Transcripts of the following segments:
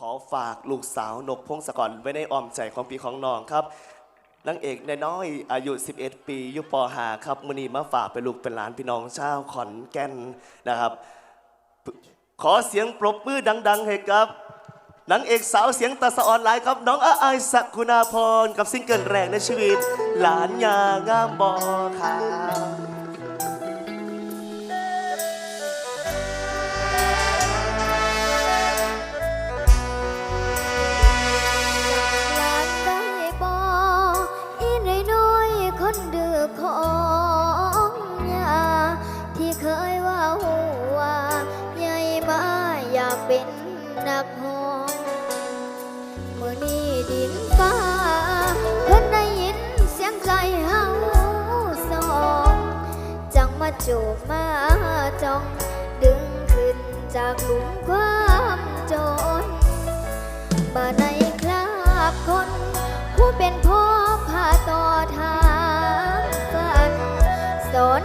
ขอฝากลูกสาวนกพงศกรไว้ในอ้อมใจของพี่ของน้องครับนางเอกนน้อยอายุ 11 ปีอยุปอหาครับมือนีมาฝากเป็นลูกเป็นหลานพี่น้องชาวขอนแก่นนะครับ ขอเสียงปรบมือดัง ๆ ให้กับนางเอกสาวเสียงตาสะออนไลน์ครับ น้องอาอายสักคุณาพร กับซิงเกิลแรกในชีวิต หลานยางามบอครับ จูบมาจ้อง ดึงขึ้นจากหลุมความจนบ่ในคราบคน ผู้เป็นพ่อพาต่อทางฝันสอน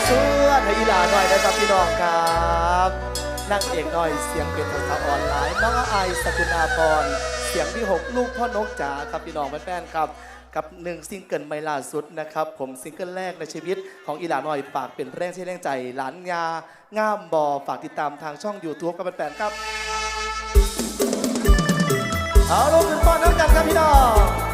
อสวดๆให้อีหลาหน่อยนะครับพี่น้องครับนางเอกหน่อยเสียงเป็นภาษาออนไลน์น้องอาอายสกุลอาพรเสียงที่ 6 ลูกพ่อนกจ๋าครับพี่น้องแฟนๆครับกับหนึ่งซิงเกิลใหม่ล่าสุดนะครับ ผมซิงเกิลแรกในชีวิตของอีหลาหน่อยฝากเป็นแรงที่แรงใจหลานยาง่ามบอฝากติดตามทางช่อง YouTube กับแฟนๆครับ เอาลงถึงป้อนน้ำกันครับพี่น้อง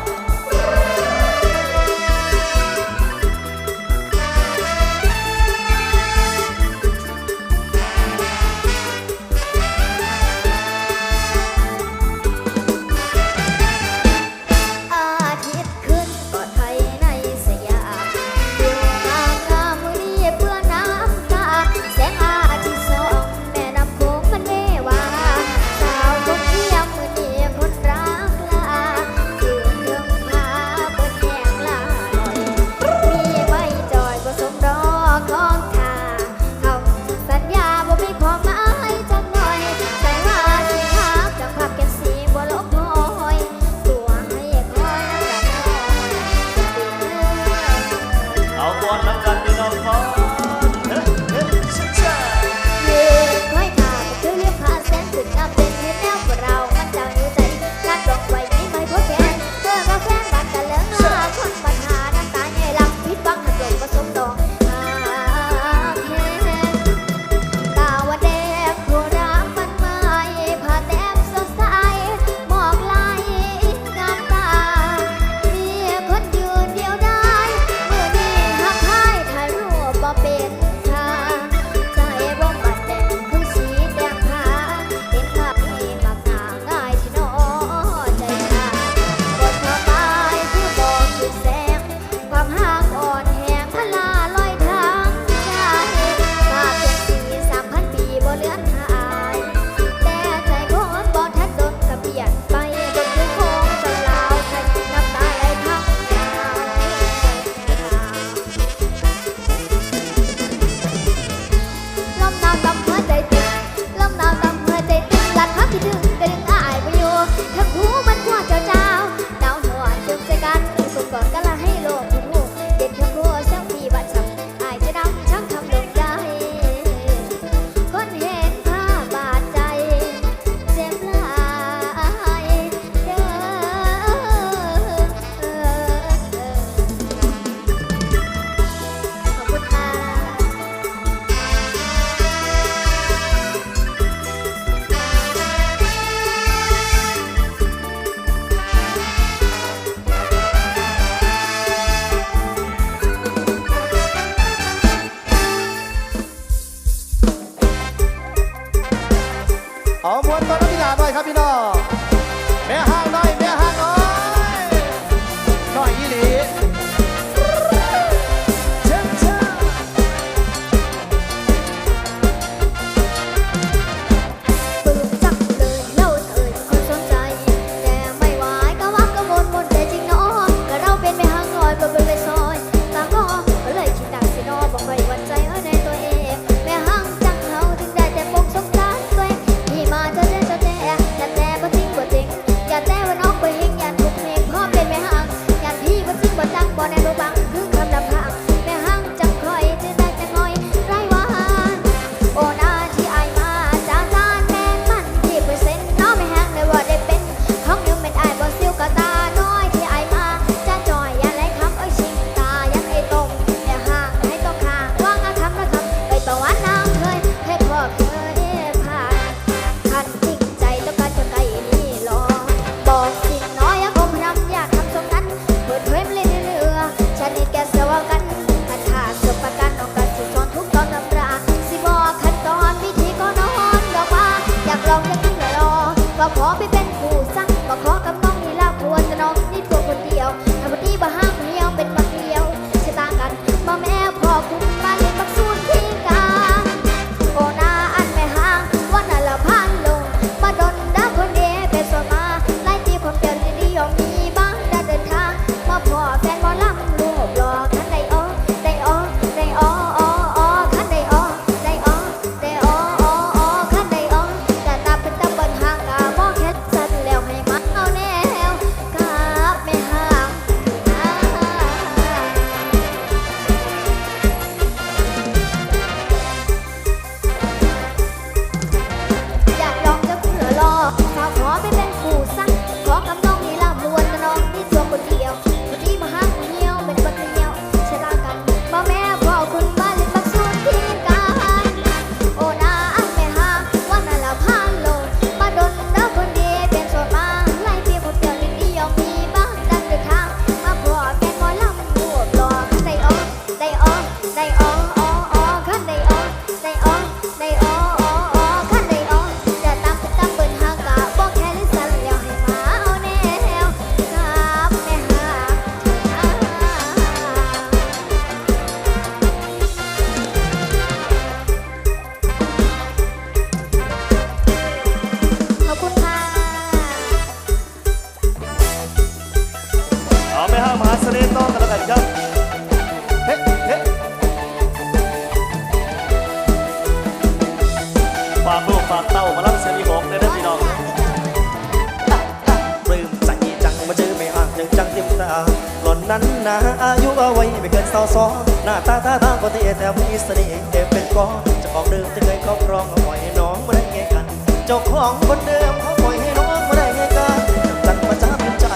อนนั้นนะอายุเอาไว้ไม่เกินสาวสองหน้าตาท่าทางก็เท่แต่มีเสน่ห์เต็มเป็นก้อนจ้าของเดิมที่เคยครอบครองเอาปล่อยให้น้องมาได้ไงกัน เจ้าของคนเดิมเขาปล่อยให้น้องมาได้ไงกันจันประจาภูมิใจ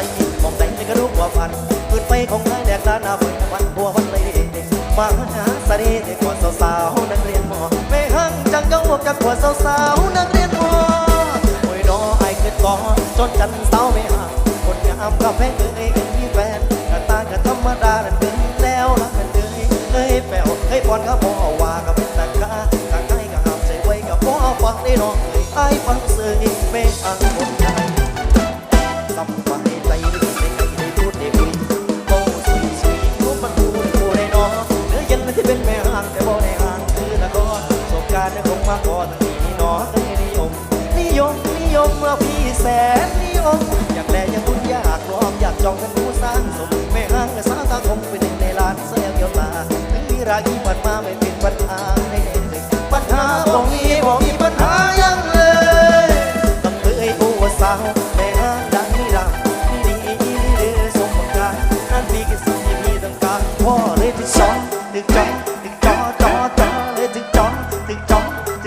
มองแต่งในกระดูกว่าพันปืนไฟของนายแดกด้านหน้าเปิดวันบัววันเลยเด็กมาหาเสน่ห์เด็กคนสาวๆนักเรียนมอไม่หั่งจังเก้าจากหัวสาวๆนักเรียนมอโอ้ยน้อไอ้ขึ้นก่อนจนกันเศร้าไม่ห่างคนงามกับแพงเคยเห็นมีแฟ รรมดานั่นเป็นแล้วรักกันเลยเฮ้ยแป๋วเฮ้ยปอนครับผม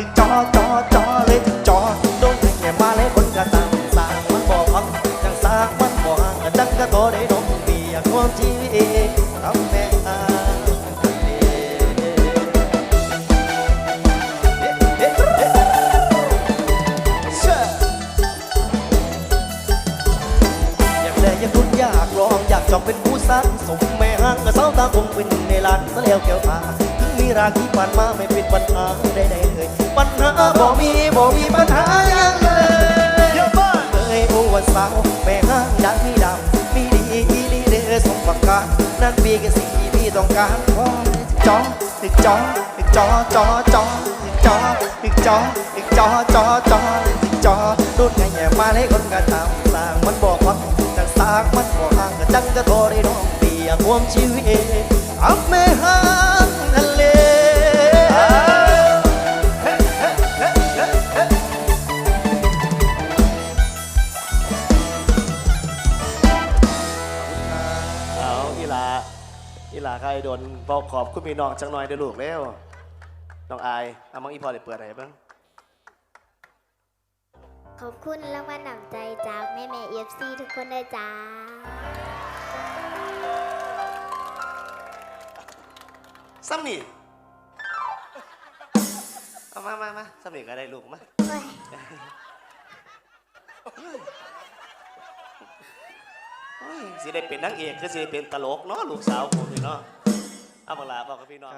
องถึงจอจอจอเลยถึงจอโดนถึงแง่มาเลยคนกระตังสางมันบอกพังจังสางมันบอกห่างดังกระโตได้น้องเบียความชีวิตทำแม่อาอยากคุณอยากลองอยากจองเป็นผู้สร้างสมแม่ห่างกับสาวตาคงเป็นในลานเสียเกี่ยวตาถึงมีราคีผ่านมาไม่เป็นปัญหาใดๆเลย ปัญหาบ่มีบ่มีปัญหาอยังเลยเยอะมาเอ้ยโอ้วันสาร์แม่ห้างดังมีดำมีดีอีลีเดอสมประการนั่นพี่ก็สิ่งที่พี่ต้องการขอจอตึกจอตึกจอจอจอตึกจอตึกจอตึกจอจอจอตึกจอรุ่นไงแย่มาให้คนกระทำสร้างมันบอกว่าจังสร้างมันบอกห่างก็จังก็โทรได้น้องเปียกความชีวิตทำแม่ห้าง นบอกขอบคุณพี่น้องจังหน่อยเด้อลูกแล้วน้องอายเอามังอีพอได้เปิดอะไรบ้างขอบคุณรางวัลหนังใจจากแม่แม่เอฟซีทุกคนเลยจ้าซ้ำนี่เอามามามาซ้ำนี่ก็ได้ลูกมาโอ้ยโอ้ยสิได้เป็นนางเอกคือสิได้เป็นตลกเนาะลูกสาวผมนี่เนาะ เอาบักลาบอกกับพี่น้อง